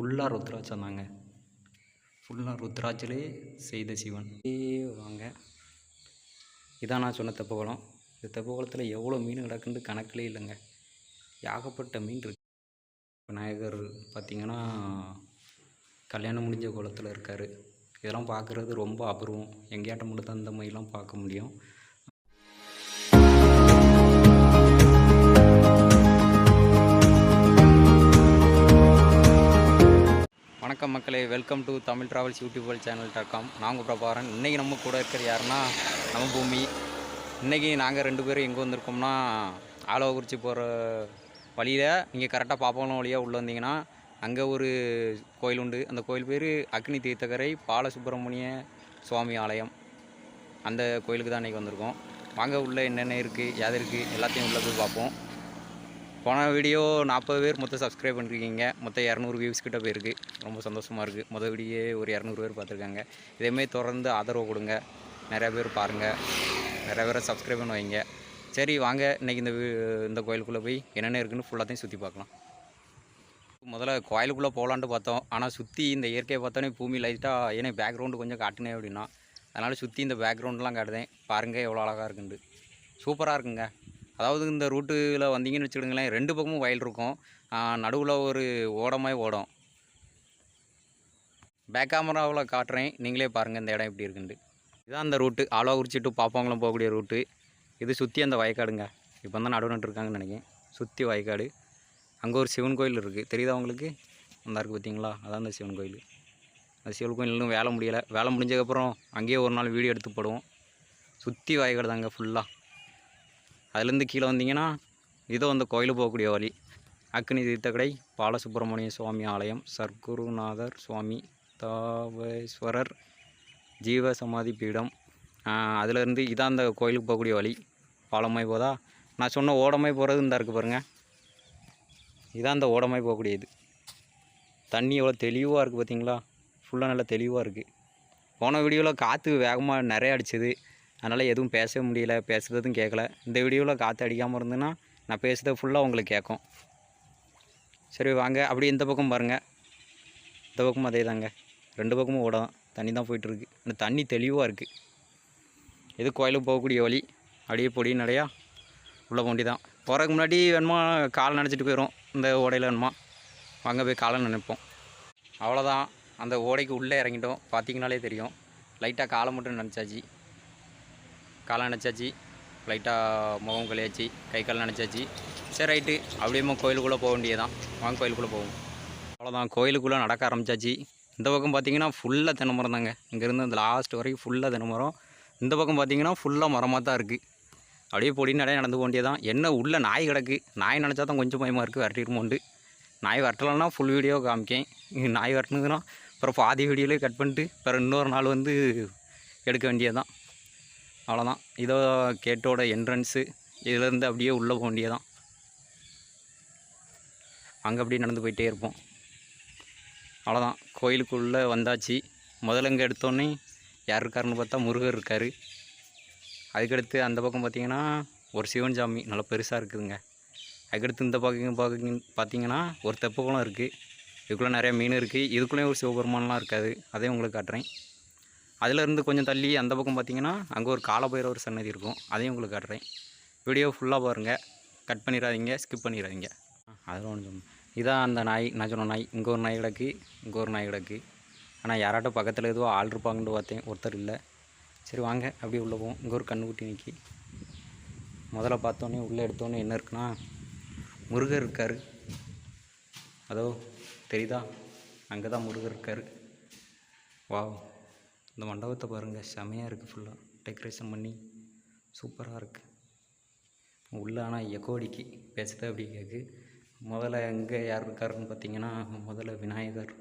ஃபுல்லாக ருத்ராட்சம் தாங்க. ஃபுல்லாக ருத்ராட்சிலே செய்த சிவன். வாங்க. இதான் நான் சொன்ன தெப்பகுளம். இந்த தெப்பகுளத்தில் எவ்வளோ மீன் கிடக்குன்னு கணக்கிலே இல்லைங்க. ஏகப்பட்ட மீன் இருக்கு. விநாயகர் பார்த்திங்கன்னா கல்யாணம் முடிஞ்ச குளத்தில் இருக்கார். இதெல்லாம் பார்க்குறது ரொம்ப அபூர்வம். எங்கேயாட்ட மட்டும் தான் இந்த மாதிரிலாம் பார்க்க முடியும். வணக்கம் மக்களே. வெல்கம் டு தமிழ் ட்ராவல்ஸ் யூடியூபல் சேனல் டாட் காம் நாங்கள் பிரபாரன் இன்றைக்கி நம்ம கூட இருக்கிற யாருன்னா நம்ம பூமி. இன்றைக்கி நாங்கள் ரெண்டு பேரும் எங்கே வந்திருக்கோம்னா ஆலோகுறிச்சி போகிற வழியில். நீங்கள் கரெக்டாக பாப்பாளம் வழியாக உள்ளே வந்தீங்கன்னா அங்கே ஒரு கோயில் உண்டு. அந்த கோயில் பேர் அக்னி தீர்த்தக்கரை பாலசுப்ரமணிய சுவாமி ஆலயம். அந்த கோயிலுக்கு தான் இன்றைக்கி வந்திருக்கோம். வாங்க உள்ளே என்னென்ன இருக்குது யாது இருக்குது எல்லாத்தையும் உள்ளே போய் பார்ப்போம். போன வீடியோ நாற்பது பேர் மொத்தம் சப்ஸ்கிரைப் பண்ணிருக்கீங்க. மொத்தம் இரநூறு வியூஸ் கிட்ட போயிருக்கு. ரொம்ப சந்தோஷமாக இருக்குது மொதல் வீடியோ ஒரு இரநூறு பேர் பார்த்துருக்காங்க. இதேமாரி தொடர்ந்து ஆதரவு கொடுங்க. நிறையா பேர் பாருங்கள் நிறைய பேரை சப்ஸ்கிரைப் பண்ணி வைங்க. சரி வாங்க. இன்றைக்கி இந்த இந்த கோயிலுக்குள்ளே போய் என்னென்ன இருக்குன்னு ஃபுல்லாத்தையும் சுற்றி பார்க்கலாம். முதல்ல கோயிலுக்குள்ளே போகலான்ட்டு பார்த்தோம். ஆனால் சுற்றி இந்த இயற்கையை பார்த்தோன்னே பூமி லைட்டாக ஏன்னா பேக்ரவுண்டு கொஞ்சம் காட்டினே அப்படின்னா. அதனால் சுற்றி இந்த பேக்ரவுண்ட்லாம் காட்டுதேன். பாருங்கள் எவ்வளோ அழகாக இருக்குண்டு சூப்பராக இருக்குங்க. அதாவது இந்த ரூட்டில் வந்தீங்கன்னு வச்சுக்கிடுங்களேன் ரெண்டு பக்கமும் வயல் இருக்கும். நடுவில் ஒரு ஓடமாய் ஓடும். பேக் கேமராவில் காட்டுறேன். நீங்களே பாருங்கள் இந்த இடம் எப்படி இருக்குண்டு இதுதான் அந்த ரூட்டு ஆலோகுறிச்சி டு பாப்பாங்குளம் போகக்கூடிய ரூட்டு இது சுற்றி அந்த வயக்காடுங்க. இப்போ தான் நடுவு நட்டுருக்காங்கன்னு நினைக்கிறேன். சுற்றி வயக்காடு. அங்கே ஒரு சிவன் கோயில் இருக்குது தெரியுதா உங்களுக்கு? அந்த இருக்குது பார்த்தீங்களா? அதான் அந்த சிவன் கோயில். அந்த சிவன் கோயில் இன்னும் வேலை முடியலை. வேலை முடிஞ்சதுக்கப்புறம் அங்கேயே ஒரு நாள் வீடியோ எடுத்து போடுவோம். சுற்றி வயக்காடு தாங்க ஃபுல்லாக அதுலேருந்து கீழே வந்தீங்கன்னா இதோ அந்த கோயிலுக்கு போகக்கூடிய வழி. அக்னி தீர்த்தக்கடை பாலசுப்பிரமணிய சுவாமி ஆலயம் சர்க்குருநாதர் சுவாமி தாவேஸ்வரர் ஜீவ சமாதி பீடம் அதுலேருந்து இதான் அந்த கோயிலுக்கு போகக்கூடிய வழி. பாலமாய் போதா? நான் சொன்ன ஓடமாய் போகிறது இந்த இருக்குது பாருங்கள் இதான் அந்த ஓடமாய் போகக்கூடியது. தண்ணி எவ்வளோ தெளிவாக இருக்குது பார்த்தீங்களா ஃபுல்லாக நல்லா தெளிவாக இருக்குது போன வீடியோவில் காற்று வேகமாக நிறைய அடிச்சது. அதனால் எதுவும் பேசவே முடியல பேசுகிறதும் கேட்கல இந்த வீடியோவில் காற்று அடிக்காமல் இருந்ததுன்னா நான் பேசுகிறது ஃபுல்லாக உங்களுக்கு கேட்கும் சரி வாங்க. அப்படியே இந்த பக்கம் பாருங்கள் இந்த பக்கமும் அதே தாங்க. ரெண்டு பக்கமும் ஓடம். தண்ணி தான் போயிட்டுருக்கு அந்த தண்ணி தெளிவாக இருக்குது இது கோயிலுக்கு போகக்கூடிய வழி? அப்படியே பொடி நடையா? உள்ளே போண்டி தான். போகிறதுக்கு முன்னாடி வேணுமா காலை நினச்சிட்டு போயிடும் இந்த ஓடையில் வேணுமா? வாங்க போய் காலை நினைப்போம். அவ்வளோதான் அந்த ஓடைக்கு உள்ளே இறங்கிட்டோம். பார்த்தீங்கனாலே தெரியும். லைட்டாக காலை மட்டும் நினச்சாச்சு. காலை நினச்சாச்சு. லைட்டாக முகம் கழியாச்சு கை கால் நினச்சாச்சு. சரி ரைட்டு அப்படியே கோயிலுக்குள்ளே போக வேண்டியதான் வாங்க கோயிலுக்குள்ளே போவோம். அவ்வளோதான் கோயிலுக்குள்ளே நடக்க ஆரம்பிச்சாச்சு. இந்த பக்கம் பார்த்திங்கன்னா ஃபுல்லாக தென்னை மரம் தாங்க. இங்கேருந்து அந்த லாஸ்ட் வரைக்கும் ஃபுல்லாக தென்னை மரம் இந்த பக்கம் பார்த்திங்கன்னா ஃபுல்லாக மரமாக தான் இருக்குது அப்படியே பொடி நடைய நடந்து போக வேண்டியதான் என்ன உள்ளே நாய் கிடக்கு. நாய் நினச்சா தான் கொஞ்சம் பயமாக இருக்குது விரட்டிருமோண்டு நாய் வரட்டலைன்னா ஃபுல் வீடியோ காமிக்கேன். நாய் வரட்டுனதுன்னா அப்புறம் பாதி வீடியோலேயே கட் பண்ணிட்டு அப்புறம் இன்னொரு நாள் வந்து எடுக்க வேண்டியதுதான். அவ்வளோதான். இதோ கேட்டோட என்ட்ரன்ஸு இதுலேருந்து அப்படியே உள்ளே போக வேண்டியதான் அங்கே அப்படியே நடந்து போயிட்டே இருப்போம். அவ்வளோதான். கோயிலுக்குள்ளே வந்தாச்சு. முதல்ல இங்கே எடுத்தோடனே யார் இருக்காருன்னு பார்த்தா முருகர் இருக்கார். அதுக்கடுத்து அந்த பக்கம் பார்த்திங்கன்னா ஒரு சிவன் சாமி நல்லா பெருசாக இருக்குதுங்க. அதுக்கடுத்து இந்த பக்கம் பார்க்க பார்த்தீங்கன்னா ஒரு தெப்பகுளம் இருக்குது இதுக்குள்ளே நிறைய மீன் இருக்குது இதுக்குள்ளேயும் ஒரு சிவபெருமான்லாம் இருக்காது. அதையும் உங்களுக்கு காட்டுறேன். அதிலிருந்து கொஞ்சம் தள்ளி அந்த பக்கம் பார்த்தீங்கன்னா அங்கே ஒரு காலபைரவர் சன்னதி இருக்கும். அதையும் உங்களுக்கு காட்டுறேன். வீடியோ ஃபுல்லாக பாருங்கள் கட் பண்ணிடாதீங்க ஸ்கிப் பண்ணிடாதீங்க. அதில் ஒன்று இதான் அந்த நாய் நான் சொன்ன நாய். இங்கே ஒரு நாய் கிடக்கு இங்கே ஒரு நாய் கிடக்கு. ஆனால் யாராட்டும் பக்கத்தில் எதுவும் ஆள் இருப்பாங்கன்னு பார்த்தேன். ஒருத்தர் இல்லை. சரி வாங்க. அப்படியே உள்ளே போவோம். இங்கே ஒரு கண்ணுக்குட்டி நிற்கி முதல்ல பார்த்தோன்னே உள்ளே எடுத்தோன்னே என்ன இருக்குன்னா முருகர் இருக்கார். அதோ தெரியுதா? அங்கே தான் முருகர் இருக்கார். வாவ். இந்த மண்டபத்தை பாருங்கள் செமையாக இருக்குது ஃபுல்லாக டெக்கரேஷன் பண்ணி சூப்பராக இருக்குது உள்ளே ஆனால் எக்கோடிக்கு பேசுகிறது அப்படி கேட்கு முதல்ல எங்கே யார் இருக்காருன்னு பார்த்தீங்கன்னா முதல்ல விநாயகர்.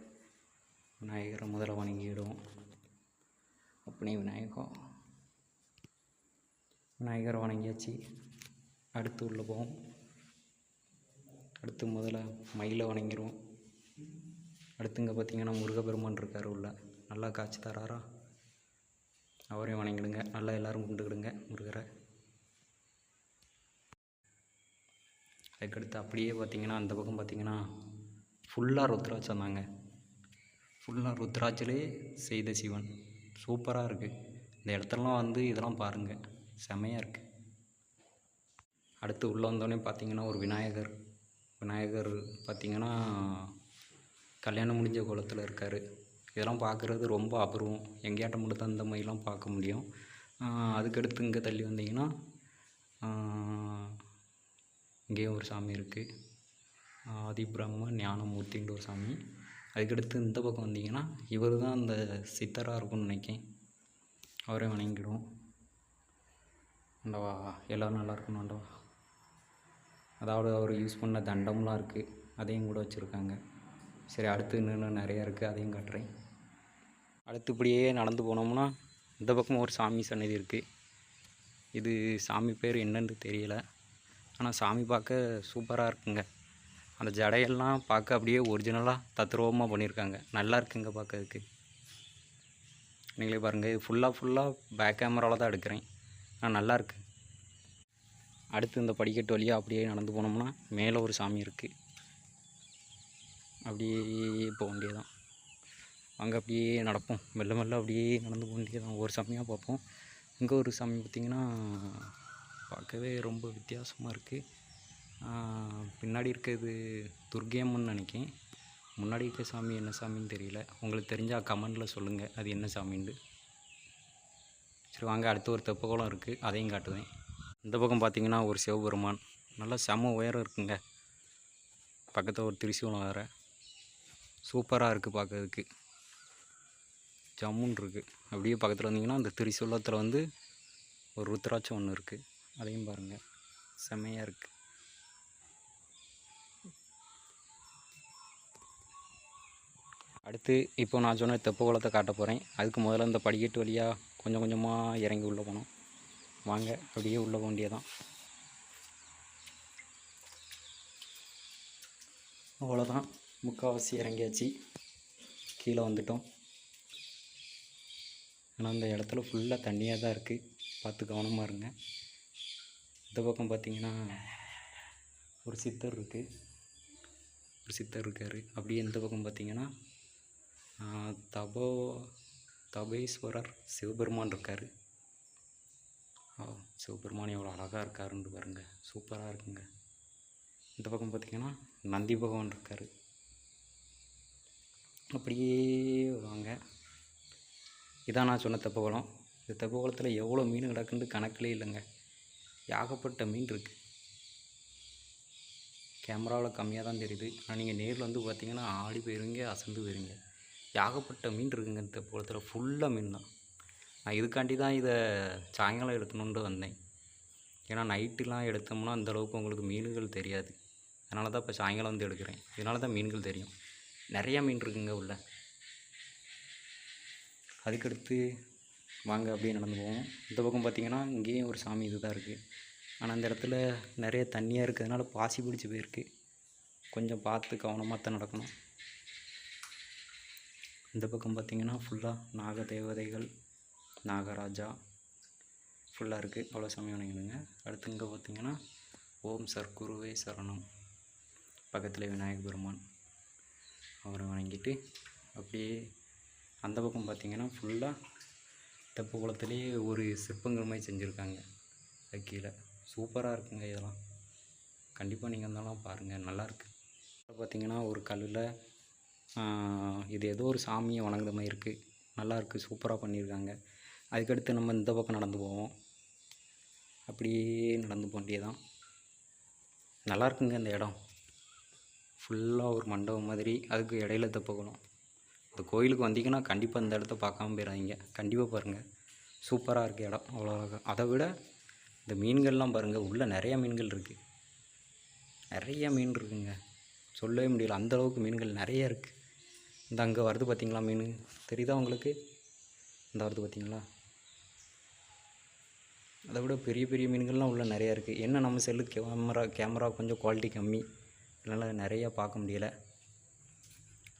விநாயகரை முதல்ல வணங்கிடுவோம். அப்படியே விநாயகம் விநாயகரை வணங்கியாச்சு. அடுத்து உள்ளே போவோம். அடுத்து முதல்ல மயிலை வணங்கிடுவோம். அடுத்து இங்கே பார்த்தீங்கன்னா முருகப்பெருமான் இருக்கார் உள்ள. நல்லா காட்சி தராரா? அவரையும் வணங்கிடுங்க. நல்லா எல்லோரும் கும்பிட்டுக்கிடுங்க முருகரை. அதுக்கடுத்து அப்படியே பார்த்தீங்கன்னா அந்த பக்கம் பார்த்திங்கன்னா ஃபுல்லாக ருத்ராட்சம் தாங்க. ஃபுல்லாக ருத்ராட்சிலே செய்த சிவன். சூப்பராக இருக்குது இந்த இடத்துலலாம் வந்து இதெல்லாம் பாருங்கள் செமையாக இருக்குது அடுத்து உள்ளே வந்தோடனே பார்த்திங்கன்னா ஒரு விநாயகர். விநாயகர் பார்த்திங்கன்னா கல்யாணம் முடிஞ்ச குளத்தில் இருக்கார். இதெல்லாம் பார்க்குறது ரொம்ப அபூர்வம். எங்கேயாட்டம் மட்டும் தான் இந்த மாதிரிலாம் பார்க்க முடியும். அதுக்கடுத்து இங்கே தள்ளி வந்தீங்கன்னா இங்கேயும் ஒரு சாமி இருக்குது ஆதிபிரம்ம ஞானமூர்த்தின்ற ஒரு சாமி. அதுக்கடுத்து இந்த பக்கம் வந்தீங்கன்னா இவர் தான் அந்த சித்தராக இருக்கும்னு நினைக்கேன் அவரே வணங்கிடுவோம். ஆண்டவா எல்லோரும் நல்லா இருக்கணும் ஆண்டவா. அதாவது அவர் யூஸ் பண்ண தண்டம்லாம் இருக்குது அதையும் கூட வச்சுருக்காங்க. சரி அடுத்து இன்னும் நிறையா இருக்குது அதையும் காட்டுறேன். அடுத்து இப்படியே நடந்து போனோம்னா இந்த பக்கமும் ஒரு சாமி சன்னதி இருக்குது இது சாமி பேர் என்னன்னு தெரியல. ஆனால் சாமி பார்க்க சூப்பராக இருக்குங்க. அந்த ஜடையெல்லாம் பார்க்க அப்படியே ஒரிஜினலாக தத்ரூபமாக பண்ணியிருக்காங்க நல்லா இருக்குங்க பார்க்கறதுக்கு. நீங்களே பாருங்கள் இது ஃபுல்லாக ஃபுல்லாக பேக் கேமராவில் தான் எடுக்கிறேன். ஆனால் நல்லாயிருக்கு அடுத்து இந்த படிக்கட்டு வழியாக அப்படியே நடந்து போனோம்னா மேலே ஒரு சாமி இருக்குது அப்படியே போக வேண்டியதான் அங்கே அப்படியே நடப்போம். மெல்ல மெல்ல அப்படியே நடந்து போக தான். ஒரு சாமியாக பார்ப்போம். இங்கே ஒரு சாமி பார்த்திங்கன்னா பார்க்கவே ரொம்ப வித்தியாசமாக இருக்குது பின்னாடி இருக்கிறது துர்கேம்னு நினைக்கிறேன். முன்னாடி இருக்க சாமி என்ன சாமின்னு தெரியல. உங்களுக்கு தெரிஞ்சால் கமெண்டில் சொல்லுங்கள் அது என்ன சாமின்னு. சரி வாங்க. அடுத்து ஒரு தெப்பகுளம் இருக்குது அதையும் காட்டுவேன். இந்த பக்கம் பார்த்திங்கன்னா ஒரு சிவபெருமான். நல்லா செம உயரம் இருக்குங்க. பக்கத்தில் ஒரு திரிசூலம் வேறு. சூப்பராக இருக்குது பார்க்கறதுக்கு. ஜம்முன் இருக்குது அப்படியே பக்கத்தில் வந்தீங்கன்னா அந்த திரிசூலத்தில் வந்து ஒரு ருத்ராட்சம் ஒன்று இருக்குது அதையும் பாருங்கள் செம்மையாக இருக்குது அடுத்து இப்போ நான் சொன்ன தெப்ப குளத்தை காட்ட போகிறேன் அதுக்கு முதல்ல இந்த படிக்கட்டு வழியாக கொஞ்சம் கொஞ்சமாக இறங்கி உள்ளே போனோம் வாங்க அப்படியே உள்ளே போக வேண்டியதான் அவ்வளோதான் முக்கால்வாசி இறங்கியாச்சு. கீழே வந்துட்டோம். ஆனால் அந்த இடத்துல ஃபுல்லாக தண்ணியாக தான் இருக்குது பார்த்து கவனமாக இருங்க. இந்த பக்கம் பார்த்தீங்கன்னா ஒரு சித்தர் இருக்குது ஒரு சித்தர் இருக்கார். அப்படியே இந்த பக்கம் பார்த்தீங்கன்னா தபோ தபேஸ்வரர் சிவபெருமான் இருக்கார். சிவபெருமான் எவ்வளோ அழகாக இருக்காருன்னு பாருங்க. சூப்பராக இருக்குங்க. இந்த பக்கம் பார்த்தீங்கன்னா நந்தி பகவான் இருக்கார். அப்படியே வாங்க. இதான் நான் சொன்ன தெப்பக்குளம் இந்த தெப்பக்குளத்தில் எவ்வளோ மீன் கிடக்குன்னு கணக்கிலே இல்லைங்க. ஏகப்பட்ட மீன் இருக்குது கேமராவில் கம்மியாக தான் தெரியுது. ஆனால் நீங்கள் நேரில் வந்து பார்த்தீங்கன்னா ஆடி போயிருங்க அசந்து போயிருவீங்க. ஏகப்பட்ட மீன் இருக்குங்க இந்த குளத்தில் ஃபுல்லாக மீன் தான். நான் இதுக்காண்டி தான் இதை சாயங்காலம் எடுக்கணுன்ட்டு வந்தேன். ஏன்னா நைட்டுலாம் எடுத்தோம்னா அந்தளவுக்கு உங்களுக்கு மீன்கள் தெரியாது. அதனால தான் இப்போ சாயங்காலம் வந்து எடுக்கிறேன். இதனால தான் மீன்கள் தெரியும். நிறையா மீன் இருக்குங்க உள்ள. அதுக்கடுத்து வாங்க அப்படியே நடந்து போவோம் இந்த பக்கம் பார்த்தீங்கன்னா இங்கேயும் ஒரு சாமி இதுதான் இருக்குது ஆனால் அந்த இடத்துல நிறைய தண்ணியாக இருக்கிறதுனால பாசி பிடிச்சி போயிருக்கு. கொஞ்சம் பார்த்து கவனமாக தான் நடக்கணும். இந்த பக்கம் பார்த்திங்கன்னா ஃபுல்லாக நாக தேவதைகள் நாகராஜா ஃபுல்லாக இருக்குது அவ்வளோ சாமி வணங்கிடுங்க அடுத்து இங்கே பார்த்தீங்கன்னா ஓம் சர்க்குருவே சரணம். பக்கத்தில் விநாயகபெருமான் அவரை வணங்கிட்டு அப்படியே அந்த பக்கம் பார்த்திங்கன்னா ஃபுல்லாக தெப்ப குளத்துலேயே ஒரு சிற்பங்கள் மாதிரி செஞ்சுருக்காங்க. அது கீழே. சூப்பராக இருக்குங்க இதெல்லாம். கண்டிப்பாக நீங்கள் இருந்தாலும் பாருங்கள் நல்லாயிருக்கு பார்த்தீங்கன்னா ஒரு கல்லில் இது ஏதோ ஒரு சாமியை வணங்குற மாதிரி இருக்குது நல்லாயிருக்கு சூப்பராக பண்ணியிருக்காங்க அதுக்கடுத்து நம்ம இந்த பக்கம் நடந்து போவோம். அப்படியே நடந்து போக வேண்டியதான் நல்லா இருக்குங்க இந்த இடம். ஃபுல்லாக ஒரு மண்டபம் மாதிரி. அதுக்கு இடையில தெப்பக்குளம் இந்த கோயிலுக்கு வந்தீங்கன்னா கண்டிப்பாக இந்த இடத்த பார்க்காம போயிடாதீங்க கண்டிப்பாக பாருங்கள் சூப்பராக இருக்குது இடம். அவ்வளோ அழகாக அதை விட இந்த மீன்கள்லாம் பாருங்கள் உள்ளே நிறையா மீன்கள் இருக்குது நிறையா மீன் இருக்குங்க. சொல்லவே முடியல. அந்தளவுக்கு மீன்கள் நிறைய இருக்குது இந்த அங்கே வருது பார்த்திங்களா மீன்? தெரியுதா உங்களுக்கு? இந்த வருது பார்த்திங்களா அதை விட பெரிய பெரிய மீன்கள்லாம் உள்ளே நிறையா இருக்குது என்ன நம்ம செல்லு கேமரா கேமரா கொஞ்சம் குவாலிட்டி கம்மி. அதனால் நிறையா பார்க்க முடியலை.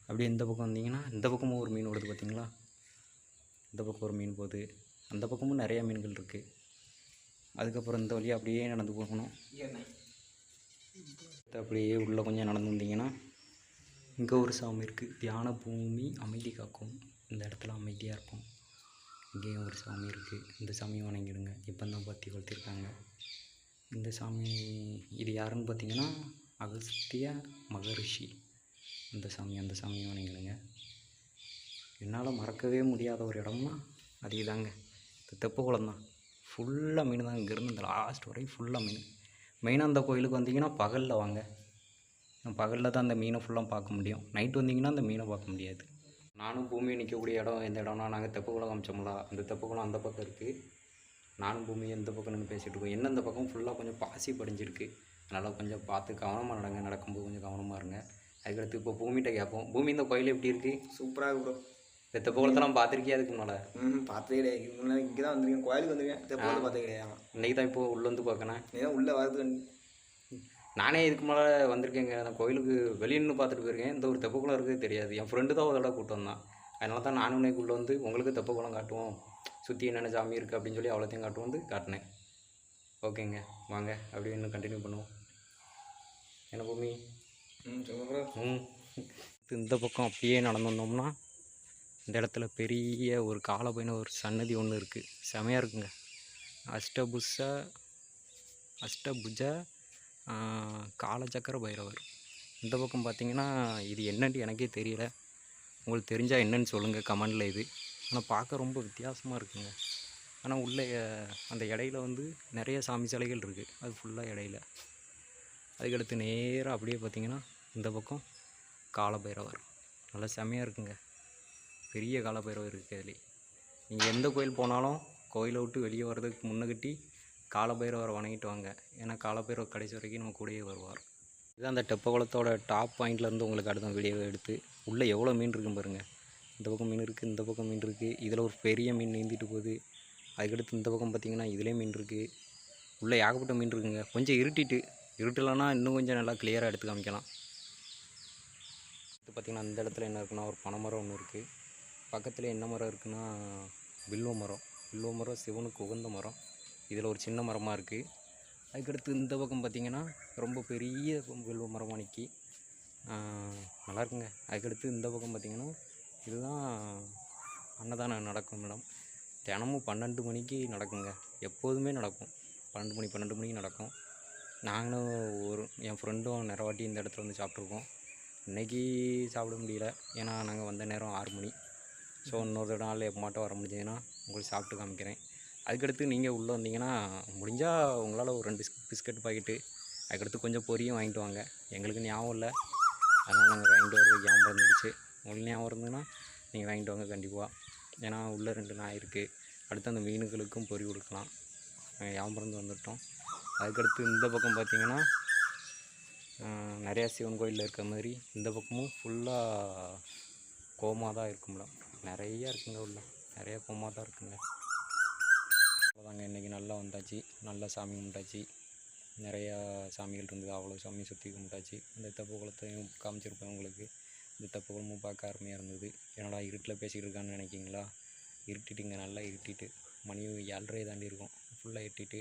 அப்படியே இந்த பக்கம் வந்தீங்கன்னா இந்த பக்கமும் ஒரு மீன் ஓடுது பார்த்தீங்களா இந்த பக்கம் ஒரு மீன் போகுது. அந்த பக்கமும் நிறையா மீன்கள் இருக்குது அதுக்கப்புறம் இந்த வழியாக அப்படியே நடந்து போகணும். அப்படியே உள்ளே கொஞ்சம் நடந்து வந்தீங்கன்னா இங்கே ஒரு சாமி இருக்குது தியான பூமி அமைதி காக்கும். இந்த இடத்துல அமைதியாக இருக்கும் இங்கேயும் ஒரு சாமி இருக்குது இந்த சாமியை வணங்கிடுங்க. இப்போ தான் பற்றி கொளுத்திருக்காங்க இந்த சாமி இது யாருன்னு பார்த்தீங்கன்னா அகஸ்திய மகரிஷி. இந்த சாமி அந்த சாமியை வணங்கிடுங்க. என்னால் மறக்கவே முடியாத ஒரு இடம்னா அதே தாங்க இந்த தெப்பக்குளம் தான். ஃபுல்லாக மீன் தான் இங்கேருந்து இந்த லாஸ்ட் வரையும் ஃபுல்லாக மீன். மெயினாக அந்த கோயிலுக்கு வந்தீங்கன்னா பகலில் வாங்க. பகலில் தான் அந்த மீனை ஃபுல்லாக பார்க்க முடியும். நைட் வந்தீங்கன்னா அந்த மீனை பார்க்க முடியாது. நானும் பூமி நிற்கக்கூடிய இடம் எந்த இடம்னா நாங்கள் தெப்பக்குளம் காமிச்சோம்ல அந்த தெப்பக்குளம் அந்த பக்கம் இருக்குது நானும் பூமி எந்த பக்கம் நின்று பேசிகிட்டு இருக்கோம். என்ன அந்த பக்கம்? ஃபுல்லாக கொஞ்சம் பாசி படிஞ்சிருக்கு. அதனால் கொஞ்சம் பார்த்து கவனமாக நடங்க. நடக்கும்போது கொஞ்சம் கவனமாக இருங்க. அதுக்கடுத்து இப்போ பூமிகிட்ட கேட்போம். பூமி இந்த கோயில் எப்படி இருக்குது சூப்பராக இருக்கு ப்ரோ இந்த தெப்பக்குளத்தெல்லாம் பார்த்துருக்கியா அதுக்கு முன்னால்? ம் பார்த்ததே கிடையாது இதுக்கு முன்னாடி இங்கே தான் வந்திருக்கேன். கோயிலுக்கு வந்திருக்கேன். தெப்போது பார்த்தே கிடையாது இன்றைக்கி தான் இப்போ உள்ளே வந்து பார்க்கணும் நீ தான் உள்ளே வரது நானே இதுக்கு மேலே வந்திருக்கேங்க. அந்த கோயிலுக்கு வெளியே நின்று பார்த்துட்டு போயிருக்கேன். இந்த ஒரு தெப்பக்குளம் இருக்குது தெரியாது. என் ஃப்ரெண்டு தான் ஒரு தடவை கூட்டு வந்தான். அதனால தான் நானும் இன்னைக்குள்ளே வந்து உங்களுக்கு தெப்பக்குளம் காட்டுவோம். சுற்றி என்னென்ன சாமி இருக்குது அப்படின்னு சொல்லி அவ்வளோத்தையும் காட்டுவோம் வந்து காட்டினேன். ஓகேங்க. வாங்க. அப்படியே இன்னும் கண்டினியூ பண்ணுவோம். என்ன பூமி? ம் இந்த பக்கம் அப்படியே நடந்து வந்தோம்னா இந்த இடத்துல பெரிய ஒரு காலபைன ஒரு சன்னதி ஒன்று இருக்குது செமையாக இருக்குங்க. அஷ்டபுஷ அஷ்டபுஜ காலச்சக்கர பைரவர். இந்த பக்கம் பார்த்தீங்கன்னா இது என்னன்ட்டு எனக்கே தெரியல. உங்களுக்கு தெரிஞ்சால் என்னன்னு சொல்லுங்கள் கமெண்டில் இது. ஆனால் பார்க்க ரொம்ப வித்தியாசமாக இருக்குங்க. ஆனால் உள்ளே அந்த இடையில வந்து நிறைய சாமி சிலைகள் இருக்குது அது ஃபுல்லாக இடையில. அதுக்கடுத்து நேராக அப்படியே பார்த்தீங்கன்னா இந்த பக்கம் காலபைரவர். நல்லா செமையாக இருக்குங்க. பெரிய காலபைரவர் இருக்குது அதில் நீங்கள் எந்த கோயில் போனாலும் கோயிலை விட்டு வெளியே வர்றதுக்கு முன்னகட்டி காலபைரவரை வணங்கிட்டு வாங்க. ஏன்னா காலபைரவர் கடைசி வரைக்கும் நம்ம கூடயே வருவார். இதுதான் அந்த தெப்பகுளத்தோட டாப் பாயிண்ட்லேருந்து உங்களுக்கு அடுத்த வீடியோவை எடுத்து உள்ளே எவ்வளோ மீன் இருக்குன்னு பாருங்கள் இந்த பக்கம் மீன் இருக்குது இந்த பக்கம் மீன் இருக்குது இதில் ஒரு பெரிய மீன் நீந்திட்டு போகுது. அதுக்கடுத்து இந்த பக்கம் பார்த்தீங்கன்னா இதிலே மீன் இருக்குது உள்ளே ஏகப்பட்ட மீன் இருக்குங்க. கொஞ்சம் இருட்டிட்டு இருட்டலைன்னா இன்னும் கொஞ்சம் நல்லா கிளியராக எடுத்து காமிக்கலாம். அடுத்து பார்த்திங்கன்னா அந்த இடத்துல என்ன இருக்குன்னா ஒரு பனைமரம் ஒன்று இருக்குது பக்கத்தில் என்ன மரம் இருக்குன்னா வில்வ மரம். வில்வ மரம் சிவனுக்கு உகந்த மரம். இதில் ஒரு சின்ன மரமாக இருக்குது அதுக்கடுத்து இந்த பக்கம் பார்த்திங்கன்னா ரொம்ப பெரிய வில்வ மரமாக நிற்கி நல்லா இருக்குங்க. அதுக்கடுத்து இந்த பக்கம் பார்த்திங்கன்னா இதுதான் அன்னதானம் நடக்கும் இடம் தினமும் பன்னெண்டு மணிக்கு நடக்குங்க. எப்போதுமே நடக்கும். பன்னெண்டு மணி பன்னெண்டு மணிக்கு நடக்கும். நாங்களும் ஒரு என் ஃப்ரெண்டும் நிறைய வாட்டி இந்த இடத்துல வந்து சாப்பிட்ருக்கோம் இன்றைக்கி சாப்பிட முடியல. ஏன்னா நாங்கள் வந்த நேரம் ஆறு மணி. ஸோ இன்னொரு நாள் எப்போ மாட்டோம் வர முடிஞ்சதுன்னா உங்களுக்கு சாப்பிட்டு காமிக்கிறேன். அதுக்கடுத்து நீங்கள் உள்ளே வந்தீங்கன்னா முடிஞ்சால் உங்களால் ஒரு ரெண்டு பிஸ் பிஸ்கட் பாக்கெட்டு அதுக்கடுத்து கொஞ்சம் பொரியும் வாங்கிட்டு வாங்க. எங்களுக்கு ஞாபகம் இல்லை. அதனால் நாங்கள் வாங்கிட்டு வரது ஞாபகம் இருந்துடுச்சு. உங்களுக்கு ஞாபகம் இருந்ததுன்னா நீங்கள் வாங்கிட்டு வாங்க கண்டிப்பாக ஏன்னா உள்ளே ரெண்டு நாய் இருக்குது அடுத்து அந்த மீனுகளுக்கும் பொரி கொடுக்கலாம். நாங்கள் ஞாபகம் இருந்து வந்துட்டோம். அதுக்கடுத்து இந்த பக்கம் பார்த்தீங்கன்னா நிறையா சிவன் கோயிலில் இருக்க மாதிரி இந்த பக்கமும் ஃபுல்லாக கோமா தான் இருக்கும்ல நிறையா இருக்குங்க உள்ள. நிறைய கோமா தான் இருக்குங்க. அவ்வளோதாங்க இன்றைக்கி நல்லா வந்தாச்சு. நல்லா சாமி கும்பிட்டாச்சு. நிறையா சாமிகள் இருந்தது. அவ்வளோ சாமி சுற்றி கும்பிட்டாச்சு. இந்த தப்பு குளத்தையும் காமிச்சிருப்பேன் உங்களுக்கு. இந்த தப்பு குளமும் பார்க்க அருமையாக இருந்தது. என்னடா இருட்டில் பேசிகிட்டு இருக்கான்னு நினைக்கிங்களா இருட்டிட்டுங்க. நல்லா இருட்டிட்டு. மணி ஏழரை தாண்டி இருக்கும். ஃபுல்லாக இருட்டிட்டு.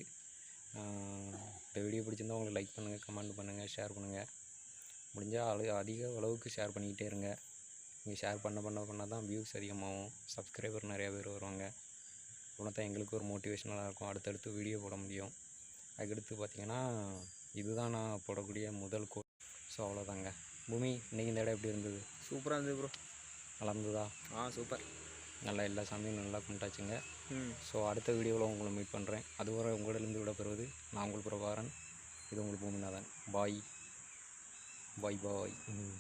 இந்த வீடியோ பிடிச்சிருந்தா உங்களுக்கு லைக் பண்ணுங்கள் கமெண்ட் பண்ணுங்கள் ஷேர் பண்ணுங்கள் முடிஞ்சால் அளவு அதிக அளவுக்கு ஷேர் பண்ணிக்கிட்டே இருங்க. நீங்கள் ஷேர் பண்ண பண்ண பண்ண தான் வியூஸ் அதிகமாகும். சப்ஸ்கிரைபர் நிறையா பேர் வருவாங்க. அப்படின்னா தான் எங்களுக்கு ஒரு மோட்டிவேஷனலாக இருக்கும். அடுத்தடுத்து வீடியோ போட முடியும். அதுக்கடுத்து பார்த்தீங்கன்னா இதுதான் நான் போடக்கூடிய முதல் கோ ஸோ அவ்வளோதாங்க பூமி இன்றைக்கி இந்த இடம் எப்படி இருந்தது? சூப்பராக இருந்தது ப்ரோ நல்லா இருந்ததா? ஆ சூப்பர். நல்லா எல்லா சாமியும் நல்லா கும்பிட்டாச்சுங்க. ம். ஸோ அடுத்த வீடியோவில் உங்களை மீட் பண்ணுறேன் அதுவரை உங்களிடமிருந்து விடைபெறுவது நான் உங்கள் பிரபாகரன். இது உங்கள் பூமிநாதன். பாய் பாய் பாய் ம்.